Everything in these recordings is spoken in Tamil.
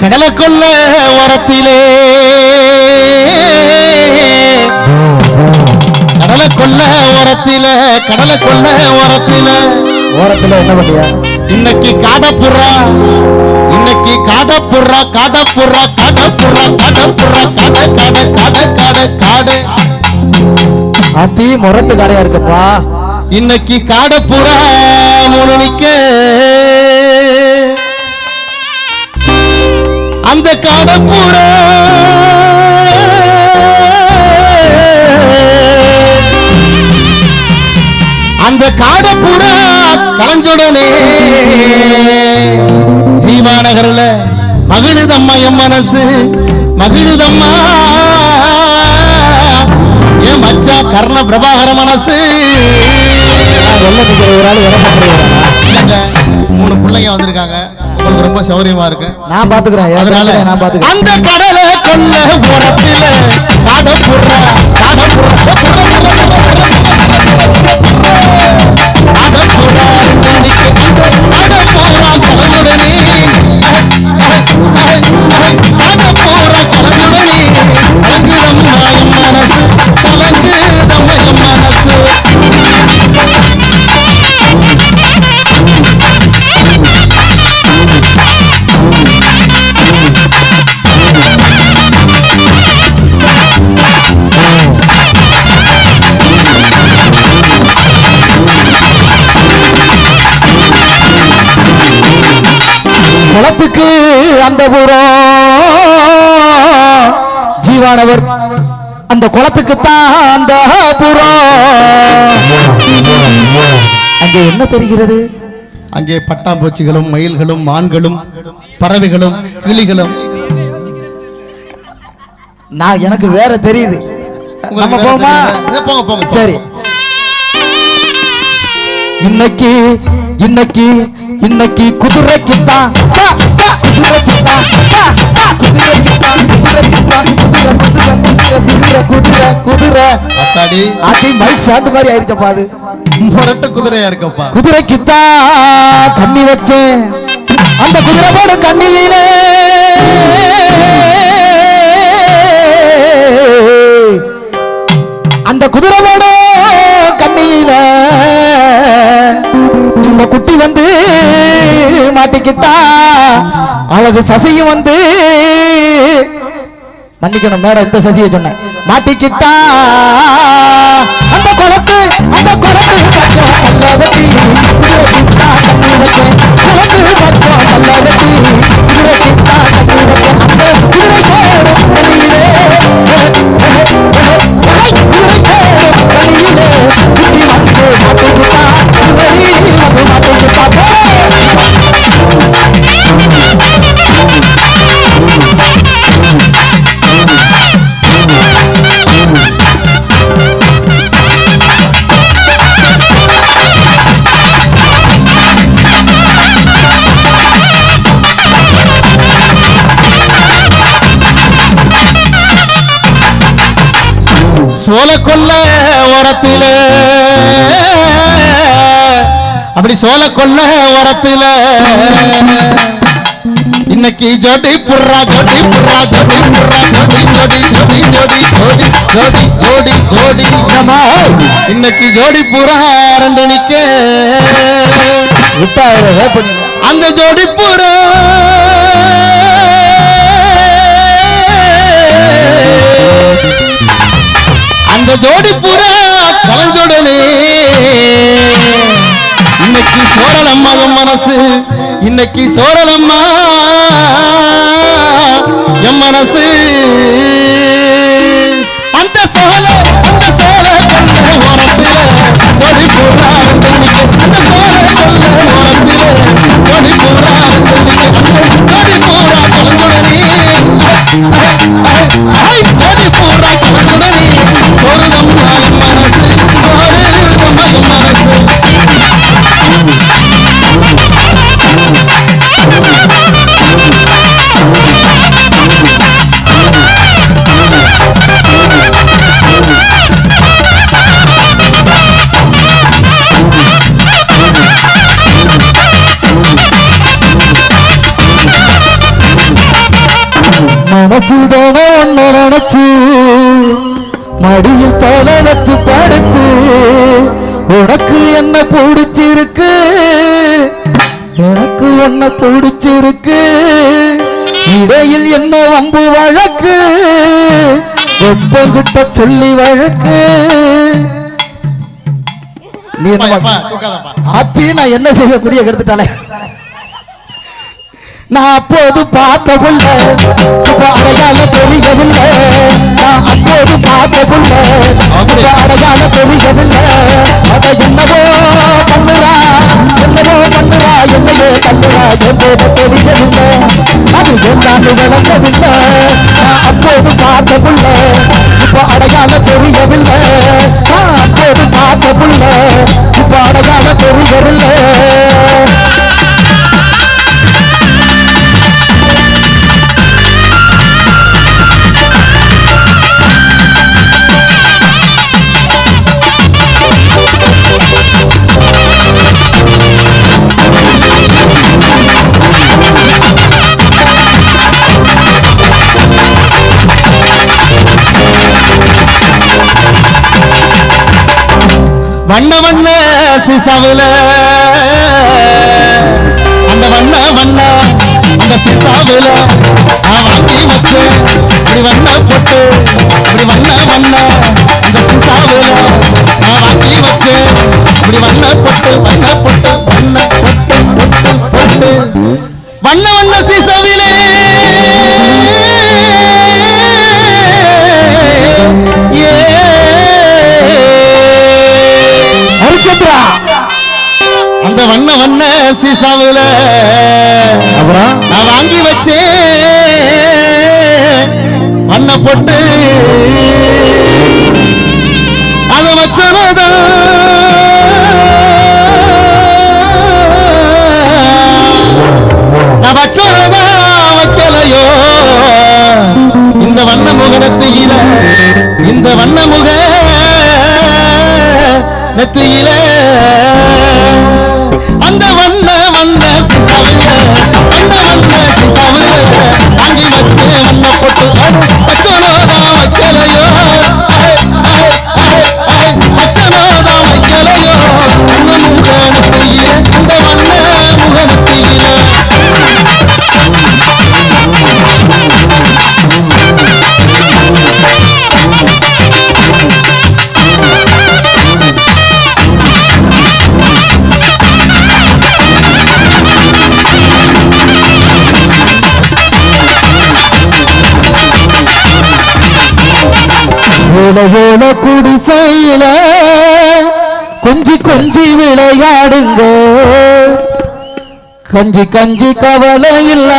கடலை கொல்ல ஓரத்திலே. கடலை கொல்ல ஓரத்தில கடலை கொல்ல ஓரத்தில. ஓரத்துல என்ன பண்ணியா? இன்னைக்கு காடப்புறா இன்னைக்கு காடப்புறா காடப்புறா காடப்புறா காடப்புறா காட காட காட காட காடு. அத்தி முரட்டு கடையா இருக்குப்பா. இன்னைக்கு காடப்புறா மூணு அந்த காடப்புறா அந்த காடப்புறா கலஞ்சுடனே ஜீவாநகர்ல மகிழுதம்மா என் மனசு மகிழுதம்மா. என் மச்சா கர்ண பிரபாகர மனசு. வெள்ள நிக்கிற ஒரு ஆள் மூணு பிள்ளைங்க வந்திருக்காங்க. உங்களுக்கு ரொம்ப சௌரியமா இருக்கு நான் பாத்துக்கிறேன். அதனால நான் பாத்துக்கிறேன். அந்த கடலை கொல்ல காடப்புற காடப்புறா குளத்துக்கு அந்த புறம் ஜீவானவர் அந்த குளத்துக்கு தான் அந்த புறம் அங்கே என்ன தெரிகிறது? அங்கே பட்டாம்பூச்சிகளும் மயில்களும் மான்களும் பறவைகளும் கிளிகளும். நான் எனக்கு வேற தெரியுது. நம்ம உங்களுக்கு போமா? வேற தெரியுதா? போங்க போங்க. சரி. இன்னைக்கு இன்னைக்கு இன்னைக்கு குதிரைக்கு தான் குதிரைக்கு தான் குதிரைக்கு தான் குதிரைக்கு தான் குதிரை குதிரை குதிரை குதிரை குதிரை குதிரை அத்தாடி. அதி மைக் ஷாட் மாதிரி ஆயிருக்கப்பா அது. முரட்டு குதிரையா இருக்கப்பா. குதிரைக்கு தான் கண்ணி வச்சேன். அந்த குதிரை போட கண்ணியிலே. அந்த குதிரை போட. வந்து மாட்டிக்கிட்டா? அழகு சசியும் வந்து மன்னிக்கணும் மேடம் இந்த சசியை சொன்னேன். மாட்டிக்கிட்டா? அந்த குளத்து அந்த குளத்து பக்கம் கல்ல குளத்து பக்கம் கல்ல சோல கொல்ல ஓரத்தில. அப்படி சோல கொல்ல ஓரத்தில. இன்னைக்கு ஜோடி புர்ரா ஜோடி புர்ரா ஜோடி புர்ரா ஜோடி ஜோடி ஜோடி ஜோடி ஜோடி ஜோடி ஜோடி ஜோடி என்னம்மா இன்னைக்கு ஜோடி புறா ரெண்டு நிக்க. அந்த ஜோடி புறா அந்த ஜோடி பூரா கலஞ்சுடனே இன்னைக்கு சோரலம்மா என் மனசு இன்னைக்கு சோரலம்மா என் மனசு. அந்த சோல அந்த சோல கொல்ல ஓரத்தில ஜோடி பூரா அந்த சோல கொல்ல ஓரத்தில ஜோடி பூரா ரெண்டு ஜோடி பூரா கலந்துடனே மனசில் தான ஒன்னு நினைச்சு? மடியில் தலை வச்சு படுத்து உனக்கு என்ன பிடிச்சிருக்கு? எனக்கு ஒன்ன பிடிச்சிருக்கு? இடையில் என்ன வம்பு வழக்கு? ஒப்பங்கிட்ட சொல்லி வழக்கு? நீ என்ன. ஆத்தி நான் என்ன செய்யக்கூடிய கெடுத்துட்டாலே நான் அப்போது பார்த்த புள்ள இப்ப அடையாள தெரியவில்லை. நான் அப்போது பார்த்த புள்ள இப்ப அடையாள தெரியவில்லை. அத என்னவோ பண்ணுறா என்னவோ பண்ணுறா என்னையே பண்ணுறா என்பது தெரியவில்லை. அது என்னன்னு விளங்கவில்லை. நான் அப்போது பார்த்த புள்ள இப்ப அடையாள தெரியவில்லை. நான் அப்போது பார்த்த புள்ள இப்ப அடையாள தெரியவில்லை. வண்ண வண்ண சிசாவுல. அந்த வண்ண வண்ண அந்த சிசாவுல. நான் வாங்கி வச்சு இப்படி வண்ண போட்டு இப்படி வண்ண வண்ண அந்த சிசாவுல. நான் வாங்கி வச்சு இப்படி வண்ண போட்டு வண்ண போட்டு வண்ண போட்டு பொட்டு பொட்டு வண்ண வண்ண சிசாவிலே அப்புறம்? நான் வாங்கி வச்சேன். வண்ண பொட்டு அதை வச்சனதான் நான் வச்சனதான் ஓல ஓல குடிசையில கொஞ்சி கொஞ்சி விளையாடுங்க. கஞ்சி கஞ்சி கவலை இல்ல.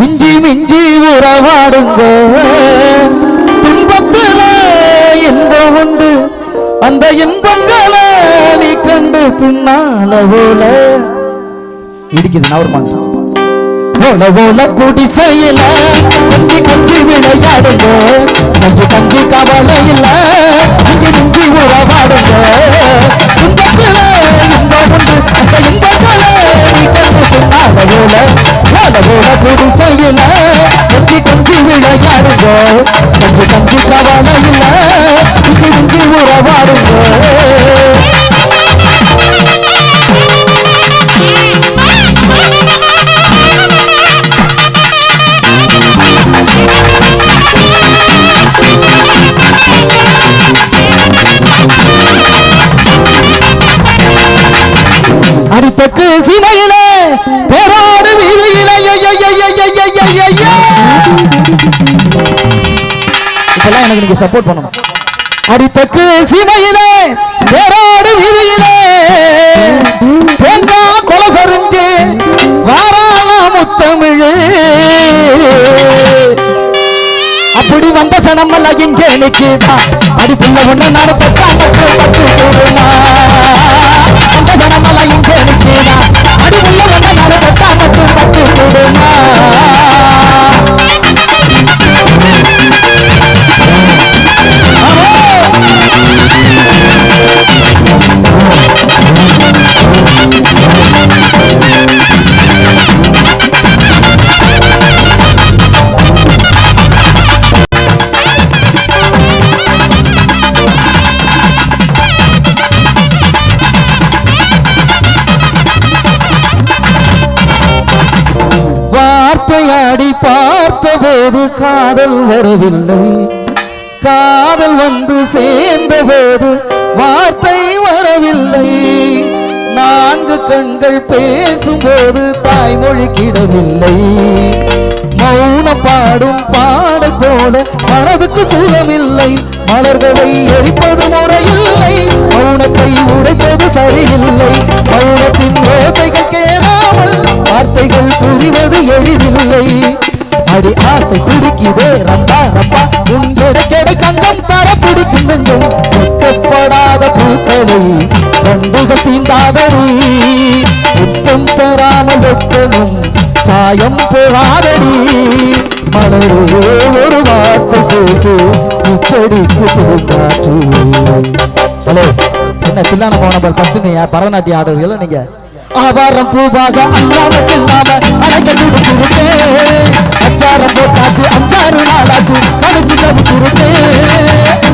மிஞ்சி மிஞ்சி உறவாடுங்க. துன்பத்துல இன்பம் உண்டு. அந்த இன்பங்களை நீ கண்டு பின்னால இடிக்குது நவர்மான் ஓல ஓல குடிசையில கொஞ்சி கொஞ்சி விளையாடுங்க. கொஞ்சி கஞ்சி கவலை இல்ல மிஞ்சி மிஞ்சி உறவாடுங்க. இன்பத்துல இன்பம் உண்டு அந்த இன்பத்துல நீ கண்டு பின்னால ஓல ஓல ஓல குடிசையில கொஞ்சி கொஞ்சி விளையாடுங்க. கொஞ்சி கஞ்சி கவலை இல்ல மிஞ்சி மிஞ்சி உறவாடுங்க. அடித்தக்கு சிமையிலே பேரோடு இப்பெல்லாம் எனக்கு நீங்க சப்போர்ட் பண்ணணும். அடித்தக்கு சிமையிலே பேரோடு வீதியிலே. தேங்காய் கொலை சரிஞ்சு வாராள முத்தமிழு. அப்படி வந்த சனமெல்லாம் இங்கே நிக்குதான் அடி புள்ள ஒண்ணு நடத்த காலத்து பத்து கூடுமா? காதல் வரவில்லை. காதல் வந்து சேர்ந்த போது வார்த்தை வரவில்லை. நான்கு கண்கள் பேசும்போது தாய்மொழி கிடவில்லை. மௌன பாடும் பாடல் போல மனதுக்கு சுகமில்லை. மலர்களை எரிப்பது முறையில்லை. மௌனத்தை உடைப்பது சரியில்லை. மௌனத்தின் ஓசைகள் கேளாமல் வார்த்தைகள் புரிவது எளிதில்லை. அடி ஆசை துடிக்குதே ரப்பா ரப்பா உன் எடைக்கெடை தங்கம் தர பிடிக்கும் நெஞ்சம். வெட்கப்படாத பூக்களை கண்டுகள் தீண்டாதடி முத்தம் தராமல் வெட்டணும் சாயம் போகாதடி மலரே ஒரு வார்த்தை பேசு இப்படிக்கு பூங்காற்று ஹலோ என்ன தில்லான மோனபல் பத்துங்க பரதநாட்டிய ஆடுவீங்களா நீங்க. ஆவாரம் பூவாக அல்லாம இல்லாம அழைக்க கொடுத்துருக்கேன் அச்சாரம் போட்டாச்சு அஞ்சாறு நாளாச்சு. கழிச்சு கவிச்சுருக்கே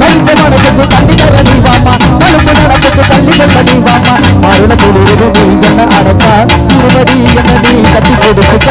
கழிச்ச மனசுக்கு தண்ணி தர நீ வாமா கழுப்பு நடப்புக்கு தள்ளி வெல்ல நீ வாமா மருள குளிர்வு நீ என்ன அடக்கா திருமதி என்ன நீ கட்டி கொடுத்துக்க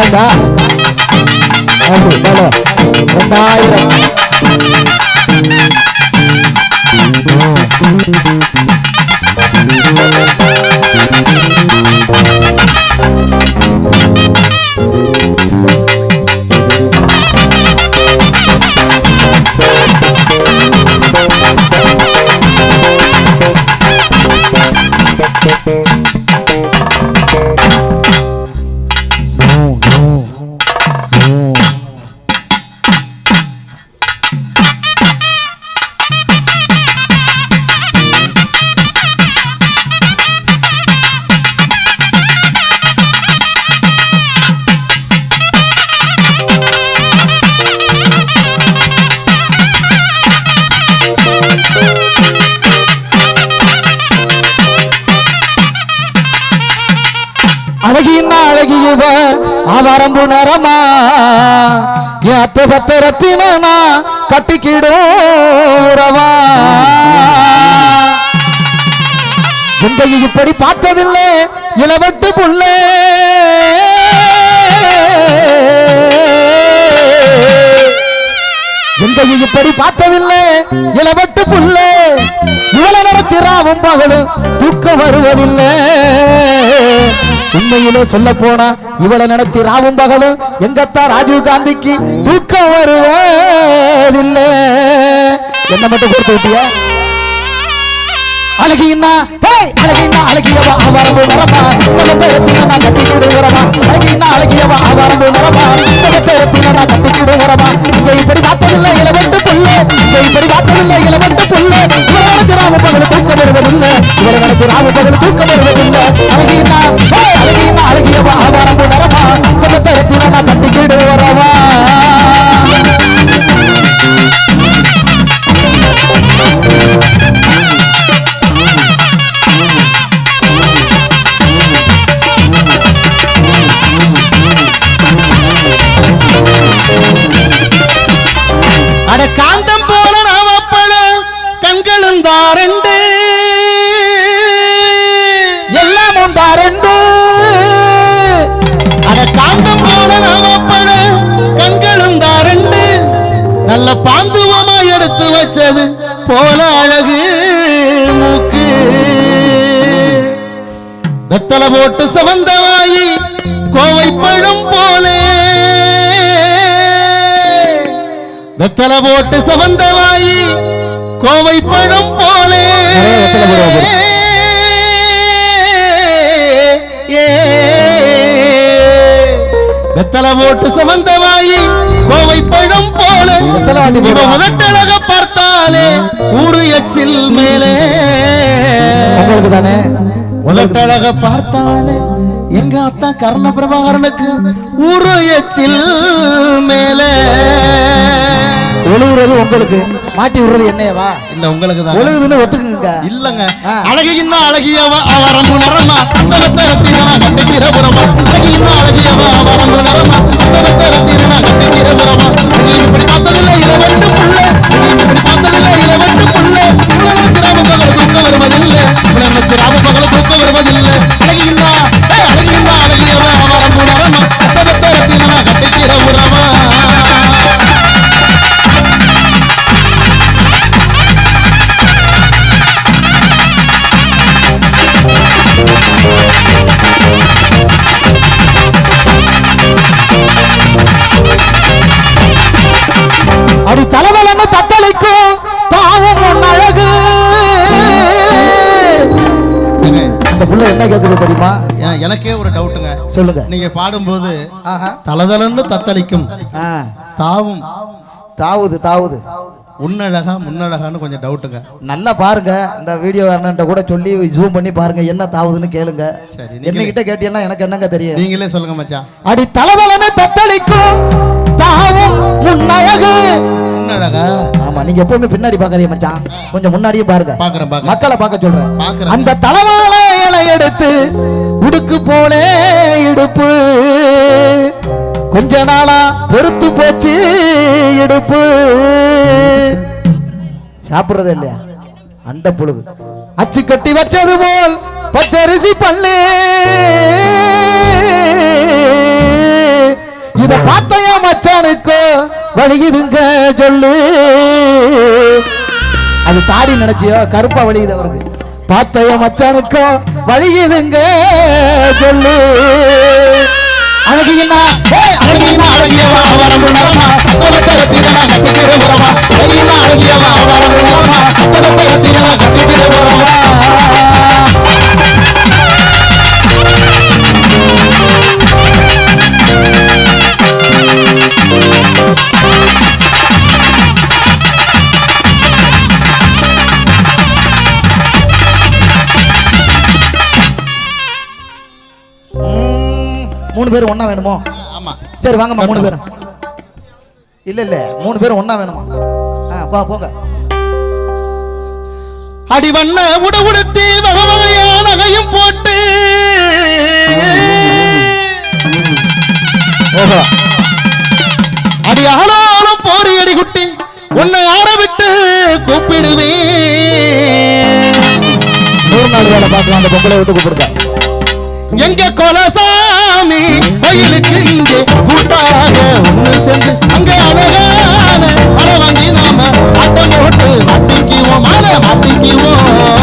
ஏண்டா அப்படி மேல ரெண்டாயிரம். வரம்பு நரமா என் அத்தை பத்த ரத்தினா கட்டிக்கிடும் உறவா? இப்படி பார்த்ததில்லை இளவட்டு புள்ளே. எந்தையை இப்படி பார்த்ததில்லை. இளவட்டு புள்ளே. இவளை நடத்திராவும் பகலும் தூக்கம் வருவதில்லை. உண்மையிலே சொல்ல போனா இவளை நடத்தி ராவும் பகலும் எங்கத்தா ராஜீவ் காந்திக்கு தூக்கம் வருவதில்லை. என்ன மட்டும் கொடுத்து விட்டியா? அழகின்னா ஹேய் அழகின்னா அழகியவா அவரம்பு நிறமா தகத்தை எத்தினா கட்டிக்கிடு உரமா அழகின்னா அழகியவா அவரம்பு நிறமா தகத்தை எத்தினா கட்டிக்கிடு உரமா இங்க இப்படி பார்த்ததில்லை இளவட்டு புல்லு. இங்க இப்படி பார்த்ததில்லை இளவட்டு புல்லு. இவரை நினைச்சு ராம பகல் தூக்கம் வருவதில்லை. இவரை நினைச்சு ராம பகல் தூக்கம் வருவதில்லை. வச்சது போல அழகு மூக்கு. வெத்தலை போட்டு சவந்தவாயி கோவை பழம் போலே. வெத்தலை போட்டு சவந்தவாயி கோவை பழம் போலே. வெத்தலை போட்டு சமந்தவாயி கோவை பழம் போல. வெத்தலை பார்த்தாலே ஊரு எச்சில் மேலே. உங்களுக்கு தானே உதட்டழக பார்த்தாலே எங்க அத்தா கர்ண பிரபாகரனுக்கு ஊரு எச்சில் மேல. ஒழுகுறது உங்களுக்கு மாட்டி விடுறது என்னையவா? இல்ல உங்களுக்கு தான் ஒழுகுதுன்னு ஒத்துக்குங்க. இல்லங்க. அழகின்னா அழகியவ அவரம்பு நரமா. அந்த வெத்த ரத்தினா கட்டிக்கிற புறமா அழகின்னா அழகியவ அவரம்பு நரமா. அந்த வெத்த ரத்தினா புறமா நீ இப்படி பார்த்ததில்ல இல வெட்டு புள்ள. நீ இப்படி பார்த்ததில்ல புள்ள உள்ள நினைச்சிராம பகல தூக்க வருவதில்லை தூக்க சொல்லுங்க. நீங்க பாடும்போது தலதலன்னு தத்தளிக்கும். தாவும். தாவுது தாவுது. உன்னழகா முன்னழகான்னு கொஞ்சம் டவுட்டுங்க நல்லா பாருங்க. இந்த வீடியோ அண்ணன்ட்ட கூட சொல்லி ஜூம் பண்ணி பாருங்க. என்ன தாவுதுன்னு கேளுங்க. சரி, நீங்களே- என்ன கிட்ட கேட்டீங்கன்னா எனக்கு என்னங்க தெரியும்? நீங்களே சொல்லுங்க மச்சான். அடி தலதலன்னு தத்தளிக்கும். தாவும் முன்னழகு. ஆமா நீங்க எப்பவுமே பின்னாடி பாக்காதீங்க மச்சான். கொஞ்சம் முன்னாடியே பாருங்க. பாக்குறேன் மக்களை பார்க்க சொல்றேன். அந்த தலைவாழ இலை எடுத்து உடுக்கு போலே இடுப்பு. கொஞ்ச நாளா பொறுத்து போச்சு இடுப்பு. சாப்பிடுறது இல்லையா? அண்ட புழுகு. அச்சு கட்டி வச்சது போல் பச்சரிசி பல்லு. இத பார்த்தைய மச்சானுக்கோ? வழியுதுங்க சொல்லு. அது தாடி நினைச்சியோ? கருப்பா வழியுது அவருக்கு. பார்த்தைய மச்சானுக்கோ? வழியுதுங்க சொல்லு. அழகினா அழகினா அழகியவா வரம்பு நரமா தவத்தரத்தினா கட்டிக்கிற புறமா அழகினா அழகியவா வரம்பு நரமா தவத்தரத்தினா கட்டிக்கிற புறமா மூணு பேர் ஒண்ணா வேணுமோ? ஆமா. சரி வாங்கம்மா மூணு பேரும் இல்ல இல்ல மூணு பேரும் ஒண்ணா வேணுமா? ஆ போ போங்க. அடிவண்ண உட உடுத்தி வகை வகையா நகையும் போட்டு. ஓஹோ. அடி ஆளாலும் போரி அடி குட்டி உன்னை ஆற விட்டு கூப்பிடுவேன். நூறு நாள் வேலை பார்க்கலாம் அந்த பொம்பளை விட்டு கூப்பிடுங்க. எங்க கொலசாமி? கோயிலுக்கு இங்கே கூட்டாக ஒண்ணு சேர்ந்து அங்க அழகான மழை வாங்கி நாம ஆட்டம் போட்டு மாட்டிக்குவோம் மாலை மாட்டிக்குவோம்.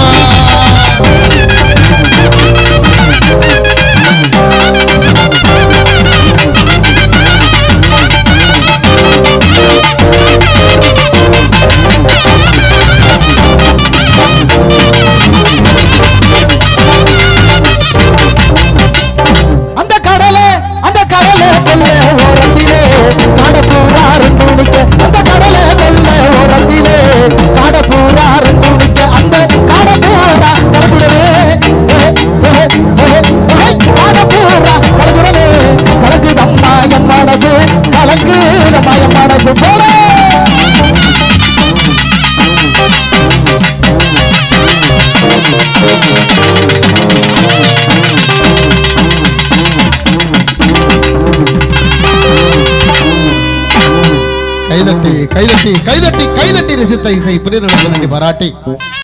கைதட்டி கைதட்டி கைதட்டி ரசித்த இசை பிரிவு பாராட்டி